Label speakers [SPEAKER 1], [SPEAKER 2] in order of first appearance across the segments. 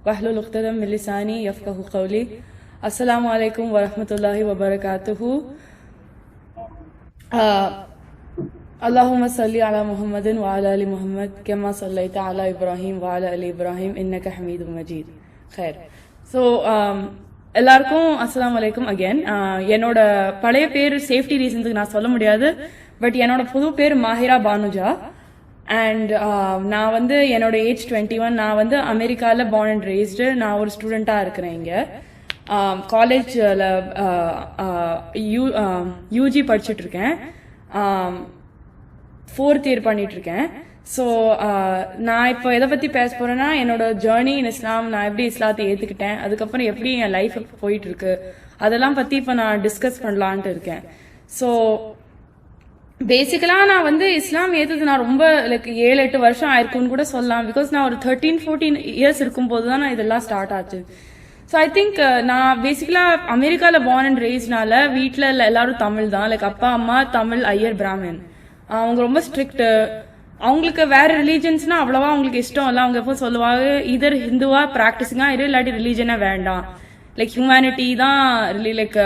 [SPEAKER 1] لي أمري واحلل عقدة من لساني يفقه قولي السلام عليكم ورحمة الله وبركاته آه اللهم صل على محمد وعلى آل محمد كما صليت على إبراهيم وعلى آل إبراهيم إنك حميد مجيد خير so எல்லாருக்கும் அஸ்ஸலாமு அலைக்கும் அகேன் என்னோட பழைய பேர் சேஃப்டி ரீசன்ஸுக்கு நான் சொல்ல முடியாது பட் என்னோட புது பேர் மாஹிரா பானுஜா அண்ட் uh, நான் வந்து என்னோட ஏஜ் டுவெண்ட்டி ஒன் நான் வந்து அமெரிக்காவில் பார்ன் அண்ட் ரேஸ்டு நான் ஒரு ஸ்டூடெண்ட்டாக இருக்கிறேன் இங்கே. காலேஜில் யூ யூஜி படிச்சுட்டு இருக்கேன். ஃபோர்த் இயர் பண்ணிட்டு இருக்கேன். ஸோ நான் இப்போ எதை பற்றி பேச போறேன்னா என்னோட ஜேர்னி இன் இஸ்லாம் நான் எப்படி இஸ்லாத்தை ஏற்றுக்கிட்டேன் அதுக்கப்புறம் எப்படி என் லைஃப் போயிட்டு இருக்கு அதெல்லாம் பற்றி இப்போ நான் டிஸ்கஸ் பண்ணலான்ட்டு இருக்கேன். ஸோ பேசிக்கலாக நான் வந்து இஸ்லாம் ஏற்றது நான் ரொம்ப லைக் ஏழு எட்டு வருஷம் ஆயிருக்கும்னு கூட சொல்லலாம். பிகாஸ் நான் ஒரு தேர்ட்டீன் ஃபோர்டீன் இயர்ஸ் இருக்கும்போது தான் நான் இதெல்லாம் ஸ்டார்ட் ஆச்சு. ஸோ ஐ திங்க் நான் பேசிக்கலாக அமெரிக்காவில் பார்ன் அண்ட் ரேஸ்னால வீட்டில் எல்லாரும் தமிழ் தான். லைக் அப்பா அம்மா தமிழ் ஐயர் பிராமின் அவங்க ரொம்ப ஸ்ட்ரிக்ட் அவங்களுக்கு வேற ரிலீஜன்ஸ்னா அவ்வளவா அவங்களுக்கு இஷ்டம் இல்லை. அவங்க எப்போ சொல்லுவாங்க இதர் ஹிந்துவா ப்ராக்டிஸிங்காக இரு இல்லாட்டி ரிலீஜனே வேண்டாம். லைக் ஹியூமனிட்டி தான் லைக்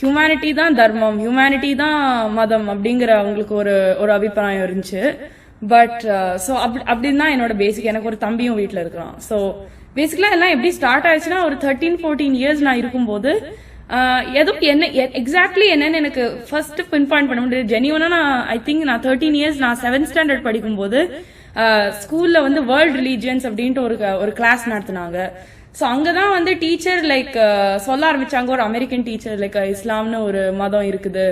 [SPEAKER 1] ஹியூமனிட்டி தான் தர்மம் ஹியூமனிட்டி தான் மதம் அப்படிங்கிற அவங்களுக்கு ஒரு ஒரு அபிப்பிராயம் இருந்துச்சு. பட் ஸோ uh, அப்படி அப்படின்னு தான் என்னோட பேசிக் எனக்கு ஒரு தம்பியும் வீட்டில் இருக்கிறான். ஸோ பேசிக்கலாக எல்லாம் எப்படி ஸ்டார்ட் ஆயிடுச்சுன்னா ஒரு தேர்ட்டீன் ஃபோர்டீன் இயர்ஸ் நான் இருக்கும்போது uh, எதுவும் என்ன எக்ஸாக்ட்லி என்னன்னு எனக்கு ஃபர்ஸ்ட் பின் பாயிண்ட் பண்ண முடியாது. ஜெனியூனா நான் ஐ திங்க் நான் தேர்ட்டீன் இயர்ஸ் நான் செவன்த் ஸ்டாண்டர்ட் படிக்கும்போது uh, ஸ்கூல்ல வந்து வேர்ல்ட் ரிலீஜியன்ஸ் அப்படின்ட்டு ஒரு ஒரு கிளாஸ் நடத்துனாங்க. ஸோ அங்கே தான் வந்து டீச்சர் லைக் uh, சொல்ல ஆரம்பிச்சாங்க. ஒரு அமெரிக்கன் டீச்சர் லைக் இஸ்லாம்னு ஒரு மதம் இருக்குது.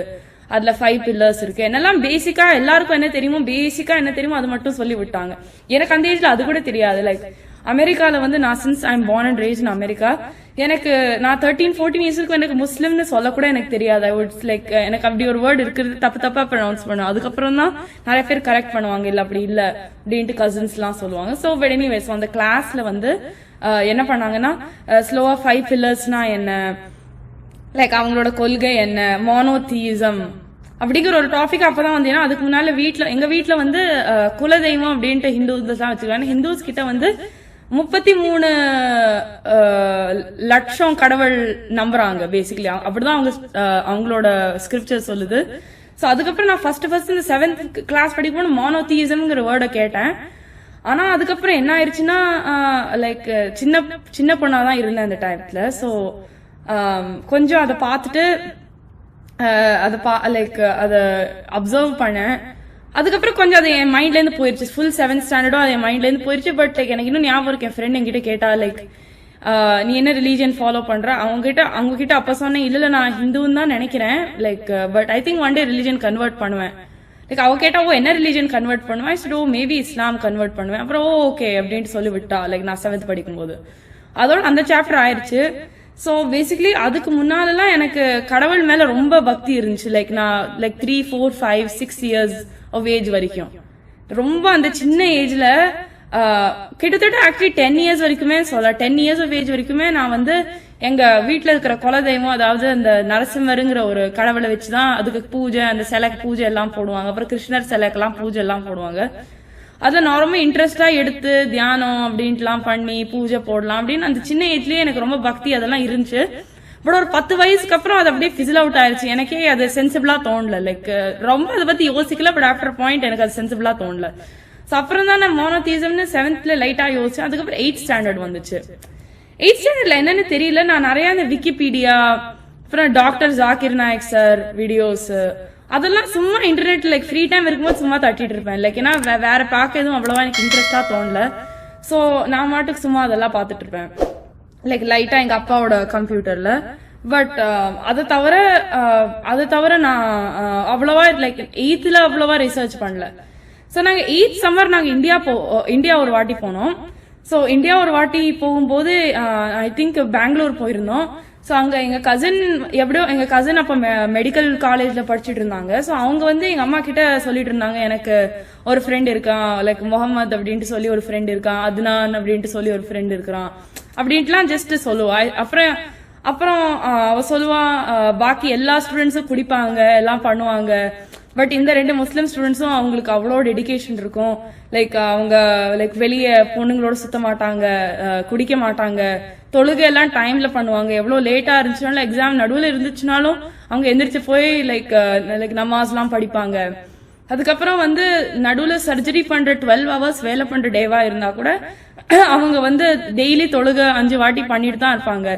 [SPEAKER 1] அதுல ஃபைவ் பில்லர்ஸ் இருக்கு. என்னெல்லாம் பேசிக்கா எல்லாருக்கும் என்ன தெரியுமோ பேசிக்கா என்ன தெரியுமோ அது மட்டும் சொல்லி விட்டாங்க. எனக்கு அந்த ஏஜ்ல அது கூட தெரியாது. லைக் அமெரிக்கால வந்து நான் since I am born and raised in America எனக்கு நான் தேர்ட்டீன் ஃபோர்டீன் இயர்ஸ்க்கு எனக்கு முஸ்லிம்னு சொல்லக்கூட எனக்கு தெரியாது. ஐ லைக் எனக்கு அப்படி ஒரு வேர்டு இருக்கிறது தப்பு தப்பா ப்ரொனவுன்ஸ் பண்ணுவோம் அதுக்கப்புறம் தான் நிறைய பேர் கரெக்ட் பண்ணுவாங்க. இல்ல அப்படி இல்ல அப்படின்ட்டு கசின்ஸ்லாம் சொல்லுவாங்க. ஸோ பட் எனிவேஸ் அந்த கிளாஸ்ல வந்து என்ன பண்ணாங்கன்னா ஸ்லோவா ஃபைவ் பில்லர்ஸ்னா என்ன? லைக் அவங்களோட கொள்கை என்ன? மோனோதீசம் அப்படிங்கிற ஒரு டாபிக் அப்பதான் வந்து ஏன்னா அதுக்கு முன்னால வீட்டுல எங்க வீட்டுல வந்து குலதெய்வம் அப்படின்ட்டு ஹிந்துஸ் தான் வச்சுருக்காங்க. ஹிந்துஸ் கிட்ட வந்து முப்பத்தி மூணு லட்சம் கடவுள் நம்புறாங்க பேசிக்கலி அப்படிதான் அவங்க அவங்களோட ஸ்கிரிப்சர் சொல்லுது. ஸோ அதுக்கப்புறம் நான் ஃபர்ஸ்ட் ஃபர்ஸ்ட் இந்த செவன்த் கிளாஸ் படிக்கும்போது மோனோதீசம்ங்கிற வேர்டை கேட்டேன். ஆனா அதுக்கப்புறம் என்ன ஆயிடுச்சுன்னா லைக் சின்ன சின்ன பொண்ணா தான் இருந்தேன் அந்த டைம்ல ஸோ கொஞ்சம் அதை பார்த்துட்டு அதை பா லைக் அதை அப்சர்வ் பண்ணேன். அதுக்கப்புறம் கொஞ்சம் அது என் மைண்ட்ல இருந்து போயிருச்சு ஃபுல் செவன்த் ஸ்டாண்டர்டும் அது என் மைண்ட்ல இருந்து போயிருச்சு. பட் லைக் எனக்கு இன்னும் ஞாபகம் இருக்கு. என் ஃப்ரெண்ட் என்கிட்ட கேட்டா லைக் நீ என்ன ரிலீஜியன் ஃபாலோ பண்ற? அவங்க கிட்ட அவங்க கிட்ட அப்ப சொன்னேன் இல்ல நான் ஹிந்துன்னு தான் நினைக்கிறேன். Like but I think one day religion convert பண்ணுவேன். லைக் அவ கேட்டா ஓ என்ன ரிலீஜன் கன்வெர்ட் பண்ணுவேன் சரி ஓ மேபி இஸ்லாம் கன்வெர்ட் பண்ணுவேன். அப்புறம் ஓ ஓகே அப்படின்ட்டு சொல்லி விட்டா லைக் நான் செவன்த் படிக்கும்போது. அதோட அந்த சாப்டர் ஆயிருச்சு. ஸோ பேசிக்லி அதுக்கு முன்னாலெல்லாம் எனக்கு கடவுள் மேலே ரொம்ப பக்தி இருந்துச்சு. லைக் நான் like three four five six years of age வரைக்கும். ரொம்ப அந்த சின்ன ஏஜில் கிட்டத்தட்ட ஆக்சுவலி டென் இயர்ஸ் வரைக்குமே சொல்ல டென் இயர்ஸ் ஆஃப் ஏஜ் வரைக்குமே நான் வந்து எங்க வீட்டில் இருக்கிற குலதெய்வம் அதாவது அந்த நரசிம்மருங்கிற ஒரு கடவுளை வச்சுதான் அதுக்கு பூஜை அந்த சிலைக்கு பூஜை எல்லாம் போடுவாங்க. அப்புறம் கிருஷ்ணர் சிலைக்கெல்லாம் பூஜை எல்லாம் போடுவாங்க. அதை நான் ரொம்ப இன்ட்ரெஸ்டாக எடுத்து தியானம் அப்படின்ட்டுலாம் பண்ணி பூஜை போடலாம் அப்படின்னு அந்த சின்ன ஏஜ்லேயே எனக்கு ரொம்ப பக்தி அதெல்லாம் இருந்துச்சு. பட் ஒரு பத்து வயசுக்கு அப்புறம் அது அப்படியே ஃபிசில் அவுட் ஆயிடுச்சு எனக்கே அது சென்சிபிளாக தோணல. லைக் ரொம்ப அதை பற்றி யோசிக்கல பட் ஆஃப்டர் பாயிண்ட் எனக்கு அது சென்சிபிளாக தோணல. ஸோ அப்புறம் தான் நான் மோனோதீசம்னு செவன்த்ல லைட்டாக யோசிச்சேன். அதுக்கப்புறம் எயிட் ஸ்டாண்டர்ட் வந்துச்சு. எயிட் ஸ்டாண்டர்ட்ல என்னன்னு தெரியல. நான் நிறைய இந்த விக்கிபீடியா அப்புறம் doctor Zakir Naik sir videos அதெல்லாம் சும்மா இன்டர்நெட் லைக் ஃப்ரீ டைம் இருக்கும்போது சும்மா தட்டிட்டு இருப்பேன். லைக் ஏன்னா வேற பார்க்க எதுவும் அவ்வளவா எனக்கு இன்ட்ரெஸ்டா தோணல. ஸோ நான் மாட்டுக்கு சும்மா அதெல்லாம் பார்த்துட்டு இருப்பேன். லைக் லைட்டா எங்க அப்பாவோட கம்ப்யூட்டர்ல பட் அதை தவிர uh, அதை தவிர நான் அவ்வளோவா அவ்வளவா லைக் எயித்துல அவ்வளவா ரிசர்ச் பண்ணல. ஸோ நாங்க எயித் சம்மர் நாங்க இந்தியா போ uh, இந்தியா ஒரு வாட்டி போனோம். ஸோ இந்தியா ஒரு வாட்டி போகும்போது ஐ திங்க் பெங்களூர் போயிருந்தோம். ஸோ அங்கே எங்கள் கசின் எப்படியோ எங்கள் கசின் அப்போ மெடிக்கல் காலேஜில் படிச்சுட்டு இருந்தாங்க. ஸோ அவங்க வந்து எங்கள் அம்மா கிட்ட சொல்லிட்டு இருந்தாங்க எனக்கு ஒரு ஃப்ரெண்ட் இருக்கான் லைக் முகமது அப்படின்ட்டு சொல்லி ஒரு ஃப்ரெண்ட் இருக்கான் அதுனான் அப்படின்ட்டு சொல்லி ஒரு ஃப்ரெண்ட் இருக்கிறான். அப்படின்ட்டுலாம் ஜஸ்ட் சொல்லுவா. அப்புறம் அப்புறம் அவ சொல்லுவா பாக்கி எல்லா ஸ்டூடெண்ட்ஸும் குடிப்பாங்க எல்லாம் பண்ணுவாங்க. பட் இந்த ரெண்டு முஸ்லீம் ஸ்டூடெண்ட்ஸும் அவங்களுக்கு அவ்வளோ டெடிகேஷன் இருக்கும். லைக் அவங்க லைக் வெளியே பொண்ணுங்களோட சுத்த மாட்டாங்க குடிக்க மாட்டாங்க. தொழுகை எல்லாம் டைம்ல பண்ணுவாங்க. எவ்வளவு லேட்டா இருந்துச்சுனாலும் எக்ஸாம் நடுவில் இருந்துச்சுனாலும் அவங்க எந்திரிச்சு போய் லைக் லைக் நமாஸ்லாம் படிப்பாங்க. அதுக்கப்புறம் வந்து நடுவில் சர்ஜரி பண்ணுற டுவெல் ஹவர்ஸ் வேலை பண்ணுற டேவா இருந்தா கூட அவங்க வந்து டெய்லி தொழுக அஞ்சு வாட்டி பண்ணிட்டு தான் இருப்பாங்க.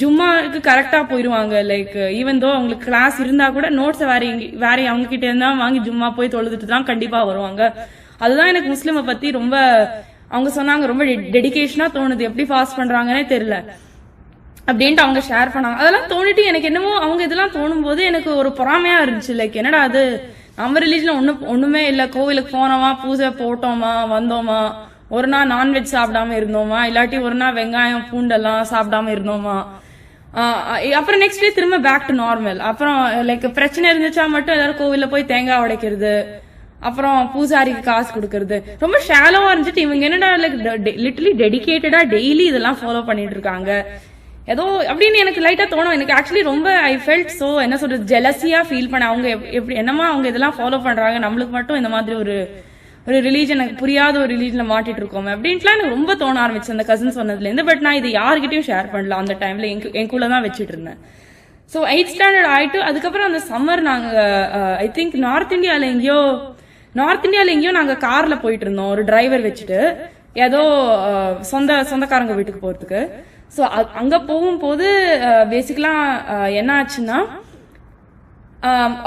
[SPEAKER 1] ஜும்மாவுக்கு கரெக்டா போயிருவாங்க. லைக் ஈவன் தோ அவங்களுக்கு கிளாஸ் இருந்தா கூட நோட்ஸ் வேற வேற அவங்க கிட்ட இருந்தா வாங்கி ஜும்மா போய் தொழுதுட்டு தான் கண்டிப்பா வருவாங்க. அதுதான் எனக்கு முஸ்லிமை பத்தி ரொம்ப அவங்க சொன்னாங்க ரொம்ப டெடிகேஷனா தோணுது. எப்படி ஃபாஸ்ட் பண்றாங்கன்னே தெரியல. அப்படின்ட்டு அவங்க ஷேர் பண்ணாங்க. அதெல்லாம் தோணிட்டு எனக்கு என்னமோ அவங்க இதெல்லாம் தோணும் போது எனக்கு ஒரு பொறாமையா இருந்துச்சு. லைக் என்னடா அது? நம்ம ரிலீஜன்ல ஒண்ணு ஒண்ணுமே இல்ல. கோவிலுக்கு போனோமா பூஜை போட்டோமா வந்தோமா? ஒரு நாள் நான்வெஜ் சாப்பிடாம இருந்தோமா? இல்லாட்டி ஒரு நாள் வெங்காயம் பூண்டெல்லாம் சாப்பிடாம இருந்தோமா? அப்புறம் நெக்ஸ்ட் டே திரும்ப பேக் டு நார்மல் அப்புறம் லைக் பிரச்சனை இருந்துச்சா மட்டும் எல்லாரும் கோவிலில் போய் தேங்காய் உடைக்கிறது. அப்புறம் பூசாரிக்கு காசு கொடுக்கறது. ரொம்ப ஷாலோவா இருந்துட்டு இவங்க என்னடா லைக் லிட்டலி டெடிக்கேட்டடா டெய்லி இதெல்லாம் ஃபாலோ பண்ணிட்டு இருக்காங்க. ஏதோ அப்படின்னு எனக்கு லைட்டா தோணும். எனக்கு ஆக்சுவலி ரொம்ப ஐ ஃபெல்ட் சோ என்ன சொல்றது ஜெலசியா ஃபீல் பண்ண அவங்க எப்- எப்படி என்னமா அவங்க இதெல்லாம் ஃபாலோ பண்றாங்க? நம்மளுக்கு மட்டும் இந்த மாதிரி ஒரு ஒரு ரிலீஜன் புரியாத ஒரு ரிலீஜன்ல மாட்டிட்டு இருக்கோமே அப்படின்ட்டுலாம் எனக்கு ரொம்ப தோண ஆரம்பிச்சு அந்த கசின் சொன்னதுல இருந்து பட் நான் இதை யார்கிட்டயும் ஷேர் பண்ணல. அந்த டைம்ல கூட தான் வச்சுட்டு இருந்தேன். ஸோ எயிட் ஸ்டாண்டர்ட் ஆயிட்டு அதுக்கப்புறம் அந்த சம்மர் நாங்க ஐ திங்க் நார்த் இந்தியால எங்கேயோ நார்த் இந்தியால எங்கேயோ நாங்க கார்ல போயிட்டு இருந்தோம். ஒரு டிரைவர் வச்சுட்டு. ஏதோ uh, சொந்த சொந்தக்காரங்க வீட்டுக்கு போறதுக்கு. ஸோ அங்கே போகும்போது பேசிக்கலாக என்ன ஆச்சுன்னா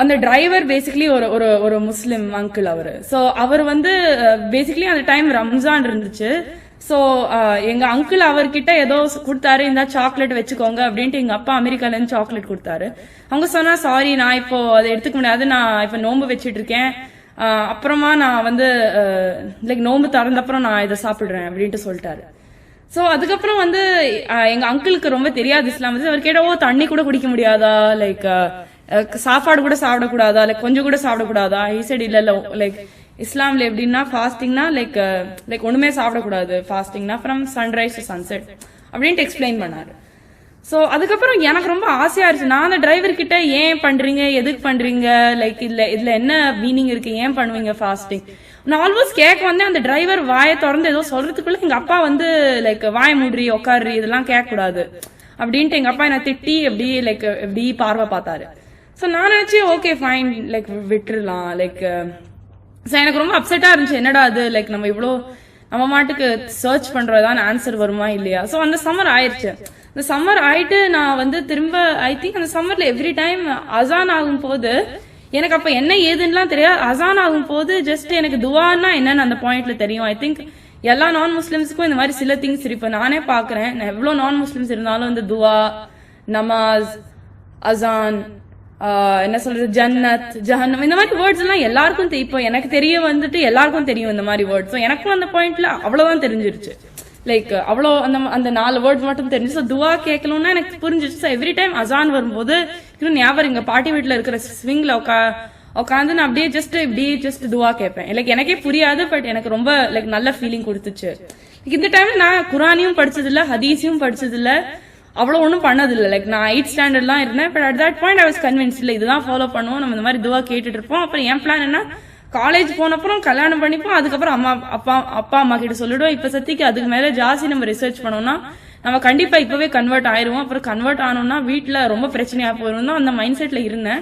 [SPEAKER 1] அந்த டிரைவர் பேசிக்கலி ஒரு ஒரு ஒரு முஸ்லிம் அங்கிள் அவர். ஸோ அவர் வந்து பேசிக்கலி அந்த டைம் ரம்ஜான் இருந்துச்சு. ஸோ எங்க அங்கிள் அவர்கிட்ட ஏதோ கொடுத்தாரு இந்த சாக்லேட் வச்சுக்கோங்க அப்படின்ட்டு எங்க அப்பா அமெரிக்கால இருந்து சாக்லேட் கொடுத்தாரு. அவங்க சொன்னா சாரி நான் இப்போ அதை எடுத்துக்க முடியாது. நான் இப்போ நோம்பு வச்சுட்டு இருக்கேன். அப்புறமா நான் வந்து லைக் நோன்பு திறந்த அப்புறம் நான் இதை சாப்பிடுறேன் அப்படின்ட்டு சொல்லிட்டாரு. சோ அதுக்கப்புறம் வந்து எங்க அங்கிளுக்கு ரொம்ப தெரியாது இஸ்லாம் வந்து. அவர் கேட்டவோ தண்ணி கூட குடிக்க முடியாதா? லைக் சாப்பாடு கூட சாப்பிடக்கூடாதா? லைக் கொஞ்சம் கூட சாப்பிடக்கூடாதா? He said இல்ல இல்ல லைக் இஸ்லாம்ல எப்படின்னா ஃபாஸ்டிங்னா லைக் லைக் ஒண்ணுமே சாப்பிடக்கூடாது. ஃபாஸ்டிங்னா ஃப்ரம் சன்ரைஸ் டு சன்செட் அப்படின்ட்டு எக்ஸ்பிளைன் பண்ணாரு. ஸோ அதுக்கப்புறம் எனக்கு ரொம்ப ஆசையா இருந்துச்சு. நான் அந்த டிரைவர் கிட்ட ஏன் பண்றீங்க? எதுக்கு பண்றீங்க? லைக் இதுல இதுல என்ன மீனிங் இருக்கு? ஏன் பண்ணுவீங்க ஃபாஸ்டிங் நான் ஆல்மோஸ்ட் கேட்க வந்து அந்த டிரைவர் வாயை திறந்து ஏதோ சொல்றதுக்குள்ள எங்க அப்பா வந்து லைக் வாய மூடி உக்காரு இதெல்லாம் கேட்க கூடாது அப்படின்ட்டு எங்க அப்பா என்ன திட்டி எப்படி லைக் எப்படி பார்வை பார்த்தாரு. ஸோ நான் நினைச்சேன் ஓகே ஃபைன் லைக் விட்டுறலாம் லைக் ஸோ எனக்கு ரொம்ப அப்செட்டா இருந்துச்சு. என்னடா அது லைக் நம்ம இவ்வளோ நம்ம மாட்டுக்கு சர்ச் பண்ணுறதான ஆன்சர் வருமா இல்லையா? ஸோ அந்த சம்மர் ஆயிடுச்சு இந்த சம்மர் ஆயிட்டு நான் வந்து திரும்ப ஐ திங்க் அந்த சம்மர்ல எவ்ரி டைம் அசான் ஆகும் போது எனக்கு அப்ப என்ன ஏதுன்னுலாம் தெரியாது. அசான் ஆகும் போது ஜஸ்ட் எனக்கு துவான்னா என்னன்னு அந்த பாயிண்ட்ல தெரியும். ஐ திங்க் எல்லா நான் முஸ்லிம்ஸுக்கும் இந்த மாதிரி சில திங்ஸ் இப்போ நானே பாக்குறேன். நான் எவ்வளவு நான் முஸ்லிம்ஸ் இருந்தாலும் இந்த துவா நமாஸ் அசான் என்ன சொல்றது ஜன்னத் ஜஹன்னம் இந்த மாதிரி வேர்ட்ஸ் எல்லாம் எல்லாருக்கும் இப்போ எனக்கு தெரிய வந்துட்டு எல்லாருக்கும் தெரியும் இந்த மாதிரி வேர்ட்ஸ் எனக்கும் அந்த பாயிண்ட்ல அவ்வளவுதான் தெரிஞ்சிருச்சு. லைக் அவ்வளோ அந்த அந்த நாலு வேர்ட்ஸ் மட்டும் தெரிஞ்சு ஸோ துவா கேட்கணும்னா எனக்கு புரிஞ்சிருச்சு. ஸோ எவ்ரி டைம் அசான் வரும்போது இன்னும் ஞாபகம் எங்க பாட்டி வீட்டுல இருக்கிற ஸ்விங்ல உட்கா உட்காந்து நான் அப்படியே ஜஸ்ட் இப்படியே ஜஸ்ட் துவா கேட்பேன் லைக் எனக்கே புரியாது பட் எனக்கு ரொம்ப லைக் நல்ல ஃபீலிங் கொடுத்துச்சு. இந்த டைம்ல நான் குரானியும் படிச்சது இல்ல ஹதீஸையும் படிச்சது இல்ல அவ்வளவு ஒன்றும் பண்ணதில்லை. லைக் நான் எயிட் ஸ்டாண்டர்ட்லாம் இருந்தேன் but at that point I was convince இல்லை இதுதான் ஃபாலோ பண்ணுவோம். நம்ம இந்த மாதிரி துவா கேட்டுட்டு இருப்போம். அப்புறம் என் பிளான் என்ன? காலேஜ் போனப்புறம் கல்யாணம் பண்ணிப்போம். அதுக்கப்புறம் அம்மா அப்பா அப்பா அம்மா கிட்ட சொல்லிடுவோம். இப்ப சத்திக்கு அதுக்கு மேல ஜாஸ்தி நம்ம ரிசர்ச் பண்ணோம்னா நம்ம கண்டிப்பா இப்பவே கன்வெர்ட் ஆயிருவோம். அப்புறம் கன்வெர்ட் ஆனோம்னா வீட்டில் ரொம்ப பிரச்சனையா போயிரும். தான் அந்த மைண்ட் செட்ல இருந்தேன்.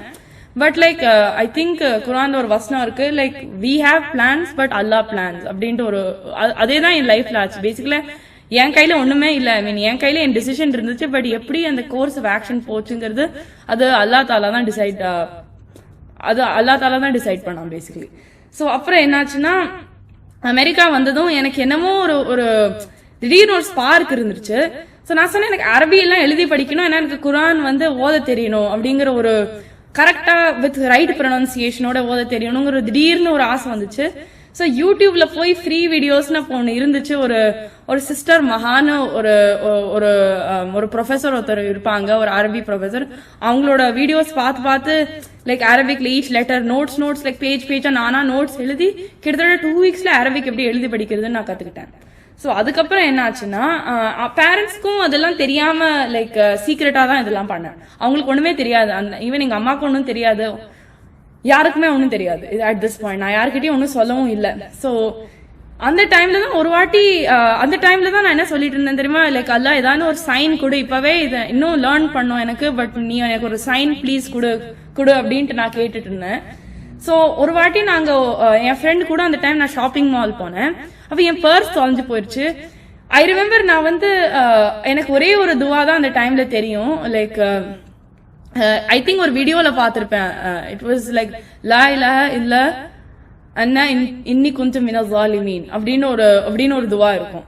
[SPEAKER 1] But like I think Quran ஒரு வசனம் இருக்கு. Like we have plans but Allah plans அப்படின்ட்டு ஒரு அதே தான் என் லைஃப்ல ஆச்சு. பேசிக்கலா என் கையில ஒண்ணுமே இல்ல. ஐ மீன் என் கையில என் டிசிஷன் இருந்துச்சு பட் எப்படி அந்த கோர்ஸ் ஆஃப் ஆக்ஷன் போச்சுங்கிறது அது அல்லா தாலா தான் டிசைட் uh, அது அல்லா தாலா தான் டிசைட் பண்ணான் பேசிக்கலி ஸோ அப்புறம் என்னாச்சுன்னா அமெரிக்கா வந்ததும் எனக்கு என்னமோ ஒரு ஒரு திடீர்னு ஒரு ஸ்பார்க் இருந்துருச்சு. ஸோ நான் சொன்னேன் எனக்கு அரபி எல்லாம் எழுதி படிக்கணும் ஏன்னா எனக்கு குரான் வந்து ஓத தெரியணும் அப்படிங்கிற ஒரு கரெக்டாக வித் ரைட் ப்ரொனன்சியேஷனோட ஓத தெரியணுங்கிற திடீர்னு ஒரு ஆசை வந்துச்சு. ஸோ யூடியூப்ல போய் ஃப்ரீ வீடியோஸ்னு அப்போ ஒன்று இருந்துச்சு. ஒரு ஒரு சிஸ்டர் மகான ஒரு ஒரு um, ஒரு ப்ரொஃபஸர் ஒருத்தர் இருப்பாங்க ஒரு அரபி ப்ரொஃபஸர் அவங்களோட வீடியோஸ் பார்த்து பார்த்து like அரபிக்ல each letter notes notes like page பேஜாக நானா நோட்ஸ் எழுதி கிட்டத்தட்ட டூ வீக்ஸ்ல அரபிக் எப்படி எழுதி படிக்கிறதுன்னு நான் கற்றுக்கிட்டேன் ஸோ அதுக்கப்புறம் என்ன ஆச்சுன்னா பேரண்ட்ஸ்க்கும் அதெல்லாம் தெரியாம லைக் சீக்ரெட்டா தான் இதெல்லாம் பண்ணேன். அவங்களுக்கு ஒண்ணுமே தெரியாது. அந்த ஈவன் எங்க அம்மாவுக்கு ஒன்றும் தெரியாது. யாருக்குமே ஒன்றும் தெரியாது. அட் திஸ் பாயிண்ட் நான் யாருக்கிட்டையும் ஒன்றும் சொல்லவும் இல்லை. ஸோ அந்த டைம்ல தான் ஒரு வாட்டி அந்த டைம்ல தான் நான் என்ன சொல்லிட்டு இருந்தேன் தெரியுமா? லைக் அல்ல ஏதாவது ஒரு சைன் கொடு. இப்பவே இதை இன்னும் லேர்ன் பண்ணோம் எனக்கு. பட் நீ எனக்கு ஒரு சைன் ப்ளீஸ் கொடு கொடு அப்படின்ட்டு நான் கேட்டுட்டு இருந்தேன். ஸோ ஒரு வாட்டி நாங்கள் என் ஃப்ரெண்ட் கூட அந்த டைம் நான் ஷாப்பிங் மால் போனேன். அப்ப என் பர்ஸ் தொலைஞ்சு போயிருச்சு. ஐ ரிமெம்பர் நான் வந்து எனக்கு ஒரே ஒரு துவா தான் அந்த டைம்ல தெரியும். லைக் ஐ திங்க் ஒரு வீடியோல பார்த்துருப்பேன். இட் வாஸ் லைக் லா இல்ல இல்ல அண்ணா இன்னி கொஞ்சம் மின ஜாலிமீன் அப்படின்னு ஒரு அப்படின்னு ஒரு துவா இருக்கும்.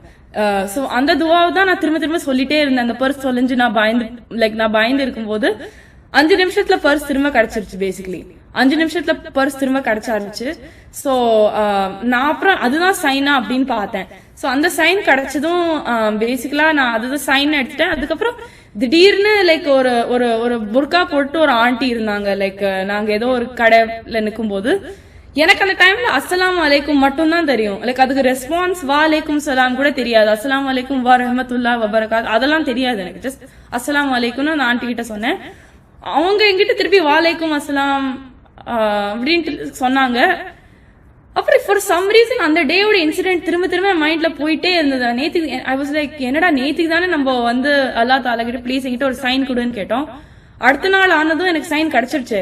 [SPEAKER 1] ஸோ அந்த துவாவை தான் நான் திரும்ப திரும்ப சொல்லிட்டே இருந்தேன். அந்த பர்ஸ் தொலைஞ்சு நான் பயந்து லைக் நான் பயந்து இருக்கும்போது அஞ்சு நிமிஷத்துல பர்ஸ் திரும்ப கிடைச்சிருச்சு பேசிக்கலி அஞ்சு நிமிஷத்துல பர்ஸ் திரும்ப கிடைச்சாருச்சு ஸோ uh, நான் அப்புறம் அதுதான் சைனா அப்படின்னு பார்த்தேன். ஸோ அந்த சைன் கிடைச்சதும் uh, பேசிக்கலா நான் அதுதான் சைன் எடுத்துட்டேன். அதுக்கப்புறம் திடீர்னு லைக் ஒரு ஒரு ஒரு புர்கா போட்டு ஒரு ஆண்டி இருந்தாங்க. லைக் நாங்க ஏதோ ஒரு கடையில நிற்கும் போது எனக்கு அந்த டைம்ல அஸ்லாம் அலைக்கும் மட்டும்தான் தெரியும். லைக் அதுக்கு ரெஸ்பான்ஸ் வா அலைக்கும் சலாம் கூட தெரியாது. அஸ்லாம் அலைக்கும் வா ரஹமத்துல்லா வபரகாத் அதெல்லாம் தெரியாது எனக்கு. ஜஸ்ட் அஸ்லாம் அலைக்கும்னு அந்த ஆண்டி கிட்ட சொன்னேன். அவங்க என்கிட்ட திருப்பி வாலைக்கும் அஸ்ஸலாம் அப்படின்ட்டு சொன்னாங்க. அப்புறம் ஃபார் சம் ரீசன் அந்த டேயோட இன்சிடென்ட் திரும்ப திரும்ப மைண்ட்ல போயிட்டே இருந்தது. நேத்துக்கு ஐ வாஸ் லைக் என்னடா நேத்துக்கு தானே நம்ம வந்து அல்லா தாலா கிட்ட ப்ளீஸ் என்கிட்ட ஒரு சைன் கொடுன்னு கேட்டோம். அடுத்த நாள் ஆனதும் எனக்கு சைன் கிடைச்சிருச்சு.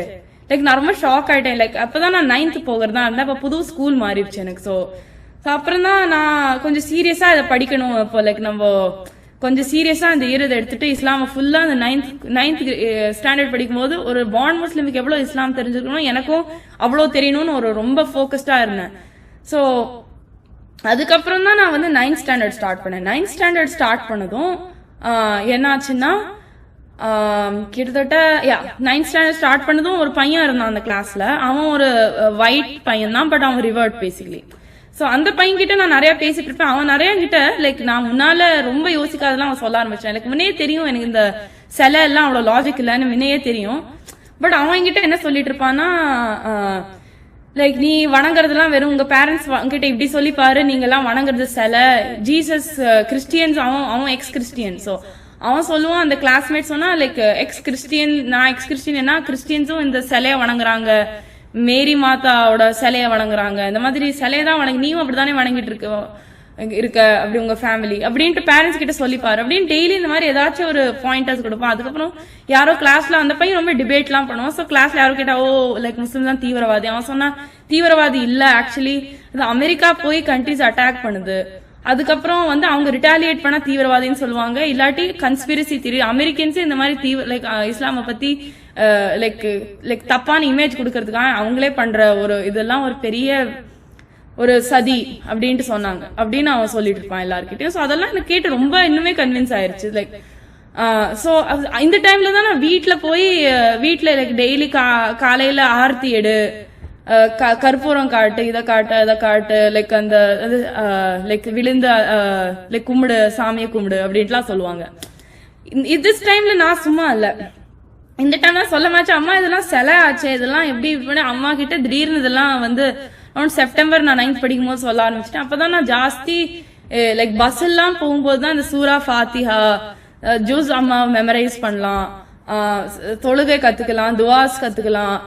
[SPEAKER 1] லைக் நான் ரொம்ப ஷாக் ஆயிட்டேன். லைக் அப்பதான் நான் நைன்த் போகிறதா இருந்தேன். அப்ப புது ஸ்கூல் மாறிடுச்சு எனக்கு. ஸோ அப்புறம் தான் நான் கொஞ்சம் சீரியஸா இதை படிக்கணும். இப்போ லைக் நம்ம கொஞ்சம் சீரியஸா அந்த ஈரதை எடுத்துட்டு இஸ்லாம ஃபுல்லா அந்த நைன்த் நைன்த் ஸ்டாண்டர்ட் படிக்கும்போது ஒரு பாண்ட் முஸ்லிமுக்கு எவ்வளவு இஸ்லாம் தெரிஞ்சிருக்கணும் எனக்கும் அவ்வளோ தெரியணும்னு ஒரு ரொம்ப ஃபோக்கஸ்டாக இருந்தேன். ஸோ அதுக்கப்புறம் தான் நான் வந்து நைன்த் ஸ்டாண்டர்ட் ஸ்டார்ட் பண்ணேன். நைன்த் ஸ்டாண்டர்ட் ஸ்டார்ட் பண்ணதும் என்னாச்சுன்னா கிட்டத்தட்ட யா நைன்த் ஸ்டாண்டர்ட் ஸ்டார்ட் பண்ணதும் ஒரு பையன் இருந்தான் அந்த கிளாஸ்ல அவன் ஒரு ஒயிட் பையன் தான் பட் அவன் ரிவர்ட் பேசிக்கலி ஸோ அந்த பையன் கிட்ட நான் நிறைய பேசிட்டு இருப்பேன் அவன் நிறைய கிட்ட லைக் நான் முன்னால ரொம்ப யோசிக்காதெல்லாம் அவன் சொல்ல ஆரம்பிச்சேன் எனக்கு முன்னே தெரியும். எனக்கு இந்த சிலை எல்லாம் அவ்வளோ லாஜிக் இல்லைன்னு முன்னையே தெரியும். பட் அவன் கிட்ட என்ன சொல்லிட்டு இருப்பான்னா லைக் நீ வணங்குறதெல்லாம் வெறும் உங்க பேரண்ட்ஸ் கிட்ட இப்படி சொல்லி பாரு நீங்க எல்லாம் வணங்குறது சில. ஜீசஸ் கிறிஸ்டியன்ஸ் அவன் அவன் எக்ஸ் கிறிஸ்டியன் ஸோ அவன் சொல்லுவான் அந்த கிளாஸ்மேட் சொன்னா லைக் எக்ஸ் கிறிஸ்டியன் நான் எக்ஸ் கிறிஸ்டியன்னா கிறிஸ்டியன்ஸும் இந்த சிலைய வணங்குறாங்க. மேரி மாதாவோட சிலையை வணங்குறாங்க. இந்த மாதிரி சிலைய தான் வணங்கி நீயும் அப்படிதானே வணங்கிட்டு இருக்க இருக்க அப்படி உங்க ஃபேமிலி அப்படின்ட்டு பேரண்ட்ஸ் கிட்ட சொல்லிப்பாரு. அப்படின்னு டெய்லி இந்த மாதிரி ஏதாச்சும் ஒரு பாயிண்டர்ஸ் கொடுப்போம் அதுக்கப்புறம் யாரோ கிளாஸ்ல அந்த பையன் ரொம்ப டிபேட்லாம் பண்ணுவான். ஸோ கிளாஸ்ல யாரோ கேட்டா ஓ லைக் முஸ்லிம் தான் தீவிரவாதி. அவன் சொன்னா தீவிரவாதி இல்ல ஆக்சுவலி இது அமெரிக்கா போய் கண்ட்ரிஸ் அட்டாக் பண்ணுது. அதுக்கப்புறம் வந்து அவங்க ரிட்டாலியேட் பண்ணா தீவிரவாதின்னு சொல்லுவாங்க. இல்லாட்டி கன்ஸ்பிரசி திரி அமெரிக்கன்ஸே இந்த மாதிரி தீவிர லைக் uh, இஸ்லாமை பத்தி uh, லைக் லைக் தப்பான இமேஜ் கொடுக்கறதுக்காக அவங்களே பண்ற ஒரு இதெல்லாம் ஒரு பெரிய ஒரு சதி அப்படின்ட்டு சொன்னாங்க. அப்படின்னு அவன் சொல்லிட்டு இருப்பான் எல்லாருக்கிட்டையும் ஸோ அதெல்லாம் எனக்கு கேட்டு ரொம்ப இன்னுமே கன்வின்ஸ் ஆயிருச்சு. லைக் ஸோ uh, இந்த டைம்ல தான் நான் வீட்டில் போய் வீட்டில் லைக் டெய்லி கா காலையில் ஆர்த்தி எடு க- கற்பூரம் காட்டு இதை காட்டு அதை காட்டு லைக் அந்த லைக் விழுந்த லைக் கும்பிடு சாமியை கும்பிடு அப்படின்ட்டுலாம் சொல்லுவாங்க. திஸ் டைம்ல நான் சும்மா இல்லை. இந்த டைம்ல சொல்ல மாச்சு அம்மா இதெல்லாம் சிலை ஆச்சு இதெல்லாம் எப்படி இப்படி அம்மா கிட்ட திடீர்னு இதெல்லாம் வந்து அவன் செப்டம்பர் நான் நைன்த் படிக்கும் போது சொல்ல ஆரம்பிச்சிட்டேன். அப்பதான் நான் ஜாஸ்தி லைக் பஸ் எல்லாம் போகும்போது தான் இந்த சூரா ஃபாத்திஹா ஜூஸ் அம்மா மெமரைஸ் பண்ணலாம். தொழுகை கத்துக்கலாம் துவாஸ் கத்துக்கலாம்.